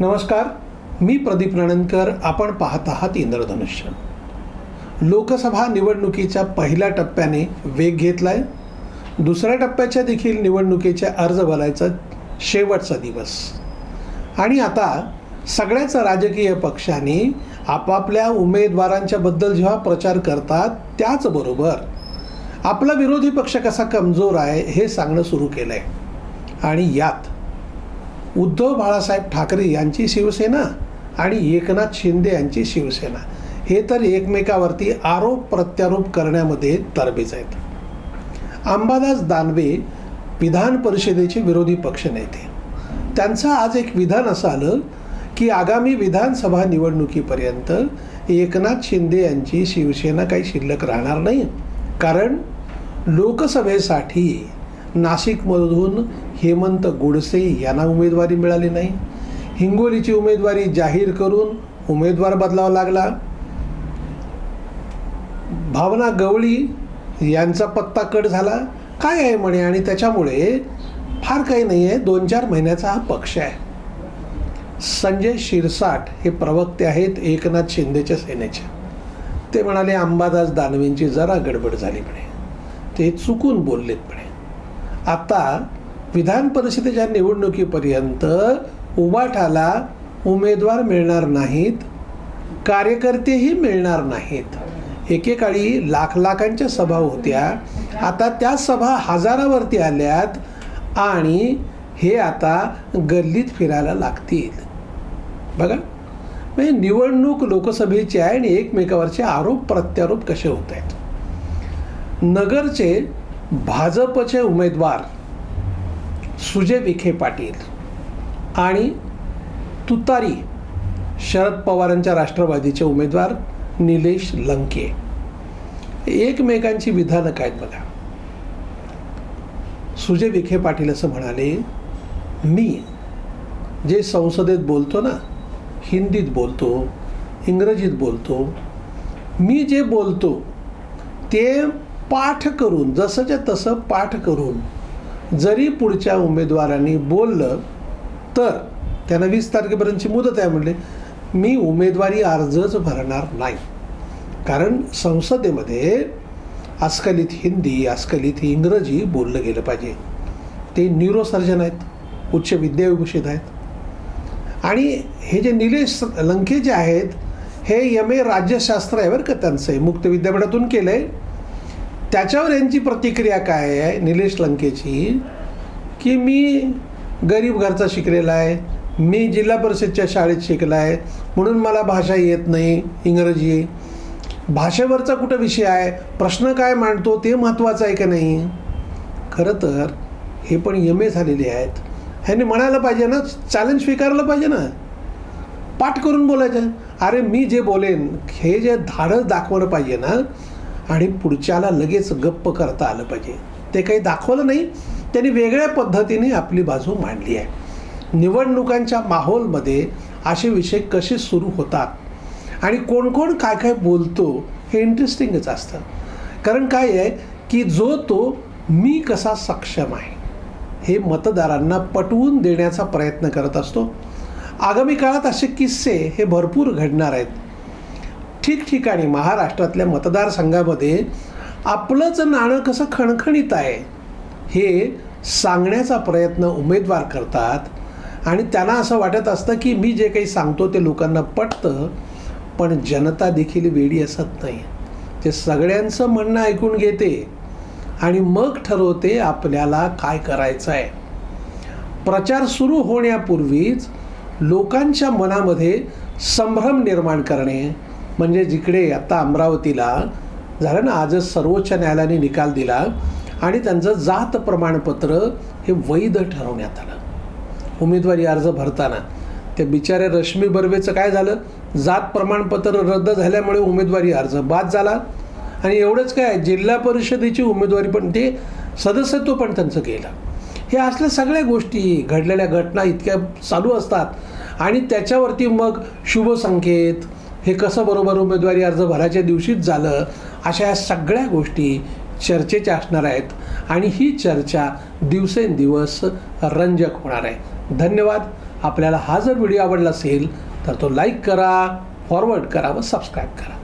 नमस्कार मी प्रदीप रणनकर आपण पाहत आहात इंद्रधनुष्य. लोकसभा निवडणुकीच्या पहिल्या टप्प्याने वेग घेतला आहे दुसऱ्या टप्प्याच्या देखील निवडणुकीचे अर्ज भरायचा शेवटचा दिवस. आणि आता सगळ्याच राजकीय पक्षांनी आपापल्या उमेदवारांच्या बद्दल जेव्हा प्रचार करतात त्याचबरोबर आपला विरोधी पक्ष कसा कमजोर आहे हे सांगणं सुरू केलं आहे आणि यात उद्धव बाळासाहेब ठाकरे यांची शिवसेना आणि एकनाथ शिंदे यांची शिवसेना. हे तर एकमेकावरती आरोप प्रत्यारोप करण्यामध्ये तरबेज आहेत. अंबादास दानवे विधान परिषदेचे विरोधी पक्षनेते त्यांचं आज एक विधान असं आलं की आगामी विधानसभा निवडणुकीपर्यंत एकनाथ शिंदे यांची शिवसेना काही शिल्लक राहणार नाही. कारण लोकसभेसाठी नाशिकमधून हेमंत गोडसे यांना उमेदवारी मिळाली नाही. हिंगोलीची उमेदवारी जाहीर करून उमेदवार बदलावा लागला. भावना गवळी यांचा पत्ता कट झाला. काय आहे म्हणे? आणि त्याच्यामुळे फार काही नाही आहे दोन चार महिन्याचा हा पक्ष आहे. संजय शिरसाट हे प्रवक्ते आहेत एकनाथ शिंदेच्या सेनेचे. ते म्हणाले अंबादास दानवेंची जरा गडबड झाली म्हणे. ते चुकून बोललेत म्हणे. आता विधान परिषदेच्या निवडणुकीपर्यंत उबाठाला उमेदवार मिळणार नाहीत कार्यकर्तेही मिळणार नाहीत. एकेकाळी लाख लाखांच्या सभा होत्या. आता त्या सभा हजारावरती आल्यात आणि हे आता गल्लीत फिरायला लागतील. बघा म्हणजे निवडणूक लोकसभेची आहे आणि एकमेकावरचे आरोप प्रत्यारोप कसे होत आहेत? नगरचे भाजपचे उमेदवार सुजय विखे पाटील आणि तुतारी शरद पवारांच्या राष्ट्रवादीचे उमेदवार निलेश लंके. एकमेकांची विधानं काय आहेत बघा. सुजय विखे पाटील असं म्हणाले मी जे संसदेत बोलतो ना हिंदीत बोलतो इंग्रजीत बोलतो मी जे बोलतो ते पाठ करून जसंच्या तसं पाठ करून जरी पुढच्या उमेदवारांनी बोललं तर त्यांना वीस तारखेपर्यंतची मुदत आहे म्हणले मी उमेदवारी अर्जच भरणार नाही. कारण संसदेमध्ये अस्खलित हिंदी अस्खलित इंग्रजी बोललं गेलं पाहिजे. ते न्यूरोसर्जन आहेत उच्च विद्याविभूषित आहेत. आणि हे जे निलेश लंके जे आहेत हे यम ए राज्यशास्त्र आहे बरं का त्यांचं मुक्त विद्यापीठातून केलं आहे त्याच्यावर यांची प्रतिक्रिया काय आहे? निलेश लंकेची की मी गरीब घरचा शिकलेला आहे मी जिल्हा परिषदच्या शाळेत शिकला आहे म्हणून मला भाषा येत नाही इंग्रजी. भाषेवरचा कुठं विषय आहे? प्रश्न काय मांडतो ते महत्त्वाचं आहे का नाही? खरं तर हे पण यमे ए झालेले आहेत. ह्यांनी म्हणायला पाहिजे ना चॅलेंज स्वीकारलं पाहिजे ना. पाठ करून बोलायचं. अरे मी जे बोलेन हे जे धाडस दाखवलं पाहिजे ना आणि पुढच्याला लगेच गप्प करता आलं पाहिजे. ते काही दाखवलं नाही त्यांनी वेगळ्या पद्धतीने आपली बाजू मांडली आहे. निवडणुकांच्या माहोलमध्ये असे विषय कसे सुरू होतात आणि कोण कोण काय काय बोलतो हे इंटरेस्टिंगच असतं. कारण काय आहे की जो तो मी कसा सक्षम आहे हे मतदारांना पटवून देण्याचा प्रयत्न करत असतो. आगामी काळात असे किस्से हे भरपूर घडणार आहेत. ठिकठिकाणी महाराष्ट्रातल्या मतदारसंघामध्ये आपलंच नाणं कसं खणखणीत आहे हे सांगण्याचा प्रयत्न उमेदवार करतात. आणि त्यांना असं वाटत असतं की मी जे काही सांगतो ते लोकांना पटतं पण जनता देखील वेडी असत नाही. ते सगळ्यांचं म्हणणं ऐकून घेते आणि मग ठरवते आपल्याला काय करायचं आहे. प्रचार सुरू होण्यापूर्वीच लोकांच्या मनामध्ये संभ्रम निर्माण करणे म्हणजे जिकडे आता अमरावतीला झालं ना आजच सर्वोच्च न्यायालयाने निकाल दिला आणि त्यांचं जात प्रमाणपत्र हे वैध ठरवण्यात आलं. उमेदवारी अर्ज भरताना. त्या बिचाऱ्या रश्मी बर्वेचं काय झालं? जात प्रमाणपत्र रद्द झाल्यामुळे उमेदवारी अर्ज बाद झाला. आणि एवढंच काय जिल्हा परिषदेची उमेदवारी पण ते सदस्यत्व पण त्यांचं गेलं. हे असल्या सगळ्या गोष्टी घडलेल्या घटना इतक्या चालू असतात. आणि त्याच्यावरती मग शुभसंकेत हे कसं बरोबर उमेदवारी अर्ज भरायच्या दिवशीच झालं अशा या सगळ्या गोष्टी चर्चेच्या असणार आहेत. आणि ही चर्चा दिवसेंदिवस रंजक होणार आहे. धन्यवाद. आपल्याला हा जर व्हिडिओ आवडला असेल तर तो लाईक करा फॉरवर्ड करा व सबस्क्राईब करा.